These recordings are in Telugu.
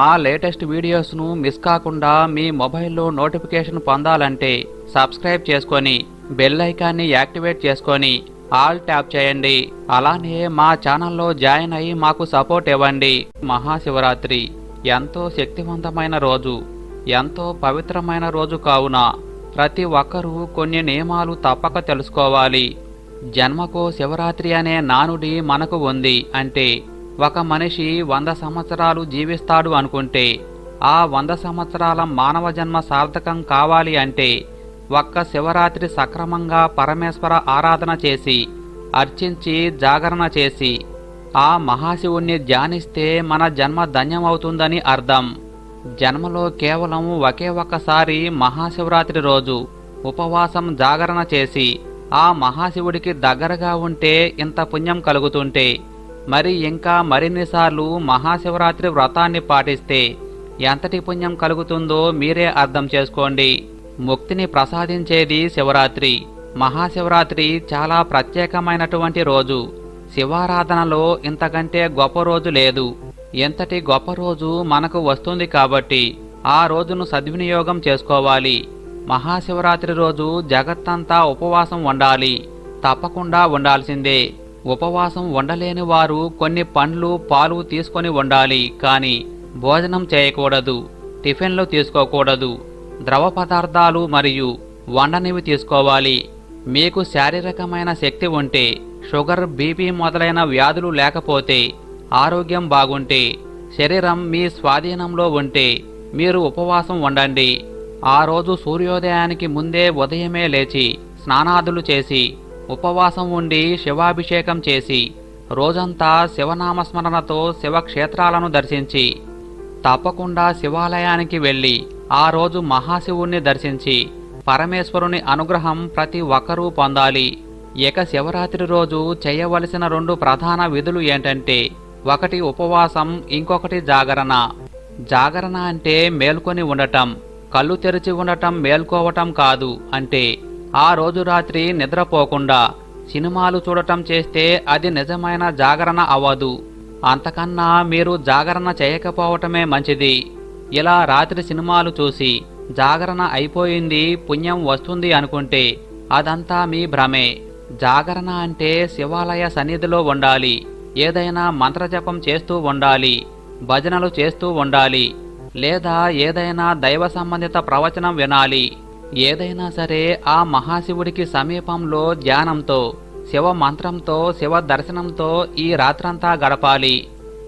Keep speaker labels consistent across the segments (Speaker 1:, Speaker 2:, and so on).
Speaker 1: మా లేటెస్ట్ వీడియోస్ను మిస్ కాకుండా మీ మొబైల్లో నోటిఫికేషన్ పొందాలంటే సబ్స్క్రైబ్ చేసుకొని బెల్ ఐకాన్ని యాక్టివేట్ చేసుకొని ఆల్ ట్యాప్ చేయండి. అలానే మా ఛానల్లో జాయిన్ అయ్యి మాకు సపోర్ట్ ఇవ్వండి. మహాశివరాత్రి. ఎంతో శక్తివంతమైన రోజు. ఎంతో పవిత్రమైన రోజు కావున ప్రతి ఒక్కరూ కొన్ని నియమాలు తప్పక తెలుసుకోవాలి. జన్మకు శివరాత్రి అనే నానుడి మనకు ఉంది అంటే ఒక మనిషి వంద సంవత్సరాలు జీవిస్తాడు అనుకుంటే ఆ వంద సంవత్సరాల మానవ జన్మ సార్థకం కావాలి అంటే ఒక్క శివరాత్రి సక్రమంగా పరమేశ్వర ఆరాధన చేసి అర్చించి జాగరణ చేసి ఆ మహాశివుణ్ణి ధ్యానిస్తే మన జన్మ ధన్యమవుతుందని అర్థం. జన్మలో కేవలం ఒకే ఒక్కసారి మహాశివరాత్రి రోజు ఉపవాసం జాగరణ చేసి ఆ మహాశివుడికి దగ్గరగా ఉంటే ఇంత పుణ్యం కలుగుతుంటే మరి ఇంకా మరిన్నిసార్లు మహాశివరాత్రి వ్రతాన్ని పాటిస్తే ఎంతటి పుణ్యం కలుగుతుందో మీరే అర్థం చేసుకోండి. ముక్తిని ప్రసాదించేది శివరాత్రి. మహాశివరాత్రి చాలా ప్రత్యేకమైనటువంటి రోజు. శివారాధనలో ఇంతకంటే గొప్ప రోజు లేదు. ఎంతటి గొప్ప రోజు మనకు వస్తుంది కాబట్టి ఆ రోజును సద్వినియోగం చేసుకోవాలి. మహాశివరాత్రి రోజు జగత్తంతా ఉపవాసం ఉండాలి. తప్పకుండా ఉండాల్సిందే. ఉపవాసం ఉండలేని వారు కొన్ని పండ్లు పాలు తీసుకొని ఉండాలి కానీ భోజనం చేయకూడదు టిఫిన్లు తీసుకోకూడదు ద్రవ పదార్థాలు మరియు వండనివి తీసుకోవాలి. మీకు శారీరకమైన శక్తి ఉంటే షుగర్ బీపీ మొదలైన వ్యాధులు లేకపోతే ఆరోగ్యం బాగుంటే శరీరం మీ స్వాధీనంలో ఉంటే మీరు ఉపవాసం ఉండండి ఆ రోజు సూర్యోదయానికి ముందే ఉదయమే లేచి స్నానాదులు చేసి ఉపవాసం ఉండి శివాభిషేకం చేసి రోజంతా శివనామస్మరణతో శివక్షేత్రాలను దర్శించి తప్పకుండా శివాలయానికి వెళ్ళి ఆ రోజు మహాశివుణ్ణి దర్శించి పరమేశ్వరుని అనుగ్రహం ప్రతి ఒక్కరూ పొందాలి. ఇక శివరాత్రి రోజు చేయవలసిన రెండు ప్రధాన విధులు ఏంటంటే ఒకటి ఉపవాసం ఇంకొకటి జాగరణ. జాగరణ అంటే మేల్కొని ఉండటం కళ్ళు తెరిచి ఉండటం మేల్కోవటం కాదు అంటే ఆ రోజు రాత్రి నిద్రపోకుండా సినిమాలు చూడటం చేస్తే అది నిజమైన జాగరణ అవ్వదు. అంతకన్నా మీరు జాగరణ చేయకపోవటమే మంచిది. ఇలా రాత్రి సినిమాలు చూసి జాగరణ అయిపోయింది పుణ్యం వస్తుంది అనుకుంటే అదంతా మీ భ్రమే. జాగరణ అంటే శివాలయ సన్నిధిలో ఉండాలి ఏదైనా మంత్రజపం చేస్తూ ఉండాలి భజనలు చేస్తూ ఉండాలి లేదా ఏదైనా దైవ సంబంధిత ప్రవచనం వినాలి. ఏదైనా సరే ఆ మహాశివుడికి సమీపంలో ధ్యానంతో శివ మంత్రంతో శివ దర్శనంతో ఈ రాత్రంతా గడపాలి.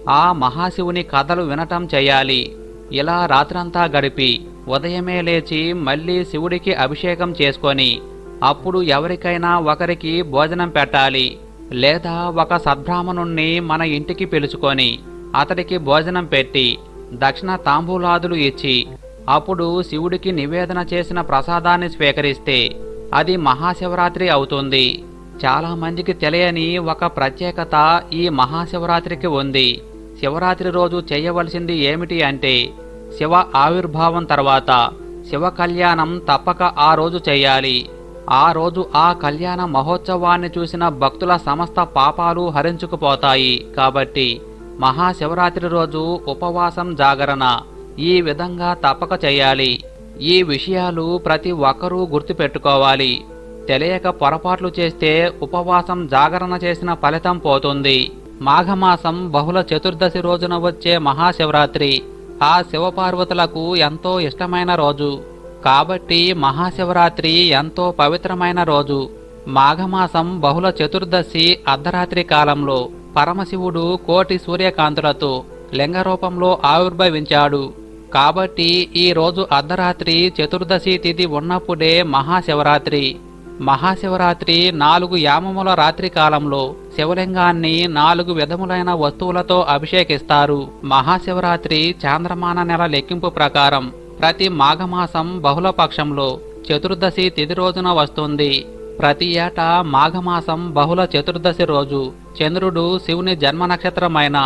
Speaker 1: ఆ మహాశివుని కథలు వినటం చేయాలి. ఇలా రాత్రంతా గడిపి ఉదయమే లేచి మళ్ళీ శివుడికి అభిషేకం చేసుకొని అప్పుడు ఎవరికైనా ఒకరికి భోజనం పెట్టాలి. లేదా ఒక సద్బ్రాహ్మణుణ్ణి మన ఇంటికి పిలుచుకొని అతడికి భోజనం పెట్టి దక్షిణ తాంబూలాదులు ఇచ్చి అప్పుడు శివుడికి నివేదన చేసిన ప్రసాదాన్ని స్వీకరిస్తే అది మహాశివరాత్రి అవుతుంది. చాలామందికి తెలియని ఒక ప్రత్యేకత ఈ మహాశివరాత్రికి ఉంది. శివరాత్రి రోజు చేయవలసింది ఏమిటి అంటే శివ ఆవిర్భావం తర్వాత శివ కళ్యాణం తప్పక ఆ రోజు చేయాలి. ఆ రోజు ఆ కళ్యాణ మహోత్సవాన్ని చూసిన భక్తుల సమస్త పాపాలు హరించుకుపోతాయి. కాబట్టి మహాశివరాత్రి రోజు ఉపవాసం జాగరణ. ఈ విధంగా తప్పక చేయాలి. ఈ విషయాలు ప్రతి ఒక్కరూ గుర్తుపెట్టుకోవాలి. తెలియక పొరపాట్లు చేస్తే ఉపవాసం జాగరణ చేసిన ఫలితం పోతుంది. మాఘమాసం బహుళ చతుర్దశి రోజున వచ్చే మహాశివరాత్రి. ఆ శివపార్వతులకు ఎంతో ఇష్టమైన రోజు. కాబట్టి మహాశివరాత్రి ఎంతో పవిత్రమైన రోజు. మాఘమాసం బహుళ చతుర్దశి అర్ధరాత్రి కాలంలో పరమశివుడు కోటి సూర్యకాంతులతో లింగ రూపంలో ఆవిర్భవించాడు. కాబట్టి ఈ రోజు అర్ధరాత్రి చతుర్దశి తిథి ఉన్నప్పుడే మహాశివరాత్రి. మహాశివరాత్రి నాలుగు యామముల రాత్రి కాలంలో శివలింగాన్ని నాలుగు విధములైన వస్తువులతో అభిషేకిస్తారు. మహాశివరాత్రి చాంద్రమాన నెల లెక్కింపు ప్రకారం ప్రతి మాఘమాసం బహుళపక్షంలో చతుర్దశి తిథి రోజున వస్తుంది. ప్రతి ఏటా మాఘమాసం బహుళ చతుర్దశి రోజు చంద్రుడు శివుని జన్మ నక్షత్రమైన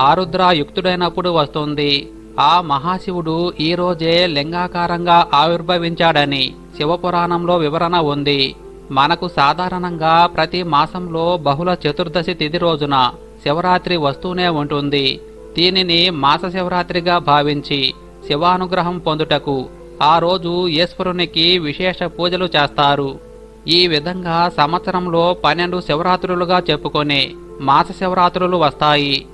Speaker 1: ఆరుద్ర యుక్తుడైనప్పుడు వస్తుంది. ఆ మహాశివుడు ఈ రోజే లింగాకారంగా ఆవిర్భవించాడని శివపురాణంలో వివరణ ఉంది. మనకు సాధారణంగా ప్రతి మాసంలో బహుళ చతుర్దశి తిథి రోజున శివరాత్రి వస్తూనే ఉంటుంది. దీనిని మాస శివరాత్రిగా భావించి శివానుగ్రహం పొందుటకు ఆ రోజు ఈశ్వరునికి విశేష పూజలు చేస్తారు. ఈ విధంగా సంవత్సరంలో పన్నెండు శివరాత్రులుగా చెప్పుకొని మాస శివరాత్రులు వస్తాయి.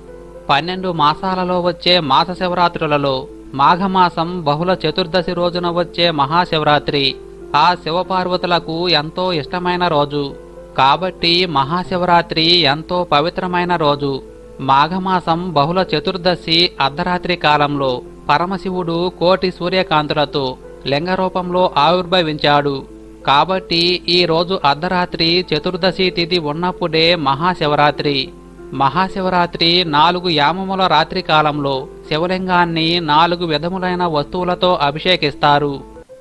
Speaker 1: పన్నెండు మాసాలలో వచ్చే మాస శివరాత్రులలో మాఘమాసం బహుళ చతుర్దశి రోజున వచ్చే మహాశివరాత్రి. ఆ శివపార్వతులకు ఎంతో ఇష్టమైన రోజు. కాబట్టి మహాశివరాత్రి ఎంతో పవిత్రమైన రోజు. మాఘమాసం బహుళ చతుర్దశి అర్ధరాత్రి కాలంలో పరమశివుడు కోటి సూర్యకాంతులతో లింగరూపంలో ఆవిర్భవించాడు. కాబట్టి ఈ రోజు అర్ధరాత్రి చతుర్దశి తిథి ఉన్నప్పుడే మహాశివరాత్రి. మహాశివరాత్రి నాలుగు యామముల రాత్రి కాలంలో శివలింగాన్ని నాలుగు విధములైన వస్తువులతో అభిషేకిస్తారు.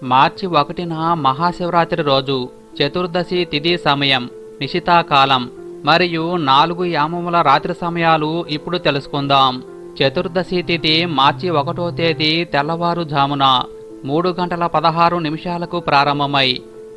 Speaker 1: మార్చి ఒకటిన మహాశివరాత్రి రోజు చతుర్దశి తిథి సమయం నిశితాకాలం మరియు నాలుగు యామముల రాత్రి సమయాలు ఇప్పుడు తెలుసుకుందాం. చతుర్దశి తిథి మార్చి ఒకటో తేదీ తెల్లవారుజామున మూడు గంటల పదహారు నిమిషాలకు ప్రారంభమై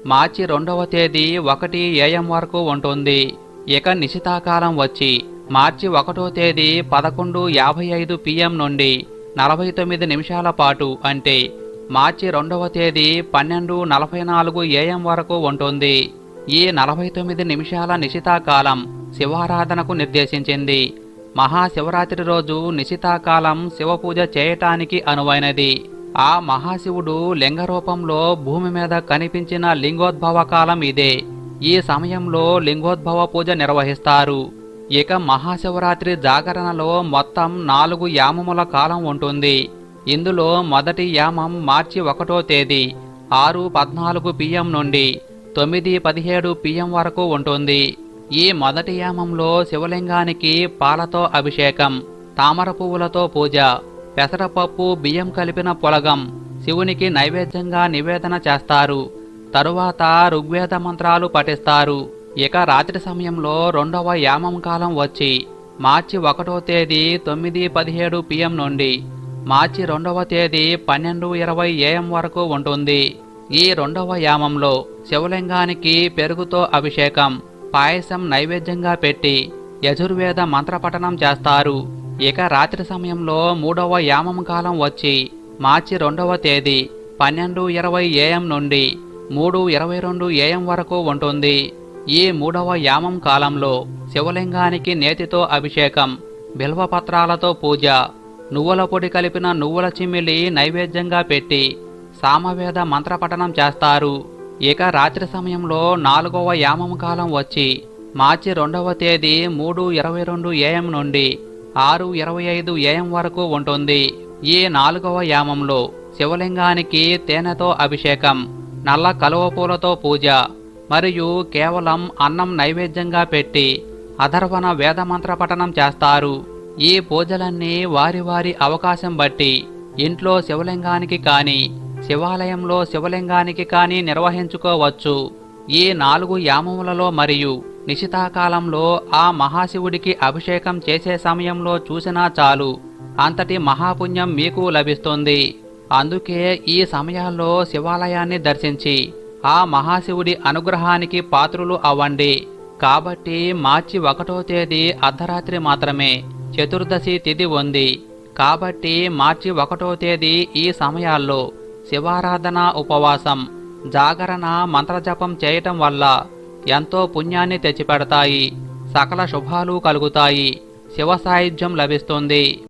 Speaker 1: మార్చి రెండవ తేదీ ఒకటి ఏఎం వరకు ఉంటుంది. ఇక నిశితాకాలం వచ్చి మార్చి ఒకటో తేదీ పదకొండు యాభై ఐదు పిఎం నుండి నలభై తొమ్మిది నిమిషాల పాటు అంటే మార్చి రెండవ తేదీ పన్నెండు నలభై నాలుగు ఏఎం వరకు ఉంటుంది. ఈ నలభై తొమ్మిది నిమిషాల నిశితాకాలం శివారాధనకు నిర్దేశించింది. మహాశివరాత్రి రోజు నిశితాకాలం శివపూజ చేయటానికి అనువైనది. ఆ మహాశివుడు లింగ రూపంలో భూమి మీద కనిపించిన లింగోద్భవ కాలం ఇదే. ఈ సమయంలో లింగోద్భవ పూజ నిర్వహిస్తారు. ఇక మహాశివరాత్రి జాగరణలో మొత్తం నాలుగు యామముల కాలం ఉంటుంది. ఇందులో మొదటి యామం మార్చి ఒకటో తేదీ ఆరు పద్నాలుగు పిఎం నుండి తొమ్మిది పదిహేడు పిఎం వరకు ఉంటుంది. ఈ మొదటి యామంలో శివలింగానికి పాలతో అభిషేకం తామర పువ్వులతో పూజ పెసరపప్పు బియ్యం కలిపిన పొలగం శివునికి నైవేద్యంగా నివేదన చేస్తారు. తరువాత ఋగ్వేద మంత్రాలు పఠిస్తారు. ఇక రాత్రి సమయంలో రెండవ యామం కాలం వచ్చి మార్చి ఒకటో తేదీ తొమ్మిది పదిహేడు పిఎం నుండి మార్చి రెండవ తేదీ పన్నెండు ఇరవై ఏఎం వరకు ఉంటుంది. ఈ రెండవ యామంలో శివలింగానికి పెరుగుతో అభిషేకం పాయసం నైవేద్యంగా పెట్టి యజుర్వేద మంత్రపఠనం చేస్తారు. ఇక రాత్రి సమయంలో మూడవ యామం కాలం వచ్చి మార్చి రెండవ తేదీ పన్నెండు ఇరవై ఏఎం నుండి మూడు ఇరవై రెండు ఏఎం వరకు ఉంటుంది. ఈ మూడవ యామం కాలంలో శివలింగానికి నేతితో అభిషేకం బిల్వపత్రాలతో పూజ నువ్వుల పొడి కలిపిన నువ్వుల చిమ్మిలి నైవేద్యంగా పెట్టి సామవేద మంత్రపఠనం చేస్తారు. ఇక రాత్రి సమయంలో నాలుగవ యామం కాలం వచ్చి మార్చి రెండవ తేదీ మూడు ఇరవై రెండు ఏఎం నుండి ఆరు ఇరవై ఐదు ఏఎం వరకు ఉంటుంది. ఈ నాలుగవ యామంలో శివలింగానికి తేనెతో అభిషేకం నల్ల కలువ పూలతో పూజ మరియు కేవలం అన్నం నైవేద్యంగా పెట్టి అధర్వణ వేదమంత్ర పఠనం చేస్తారు. ఈ పూజలన్నీ వారి వారి అవకాశం బట్టి ఇంట్లో శివలింగానికి కానీ శివాలయంలో శివలింగానికి కానీ నిర్వహించుకోవచ్చు. ఈ నాలుగు యామములలో మరియు నిశితాకాలంలో ఆ మహాశివుడికి అభిషేకం చేసే సమయంలో చూసినా చాలు అంతటి మహాపుణ్యం మీకు లభిస్తుంది. అందుకే ఈ సమయాల్లో శివాలయాన్ని దర్శించి ఆ మహాశివుడి అనుగ్రహానికి పాత్రులు అవ్వండి. కాబట్టి మార్చి ఒకటో తేదీ అర్ధరాత్రి మాత్రమే చతుర్దశి తిథి ఉంది. కాబట్టి మార్చి ఒకటో తేదీ ఈ సమయాల్లో శివారాధన ఉపవాసం జాగరణ మంత్రజపం చేయటం వల్ల ఎంతో పుణ్యాన్ని తెచ్చిపెడతాయి. సకల శుభాలు కలుగుతాయి. శివ సాయుధ్యం లభిస్తుంది.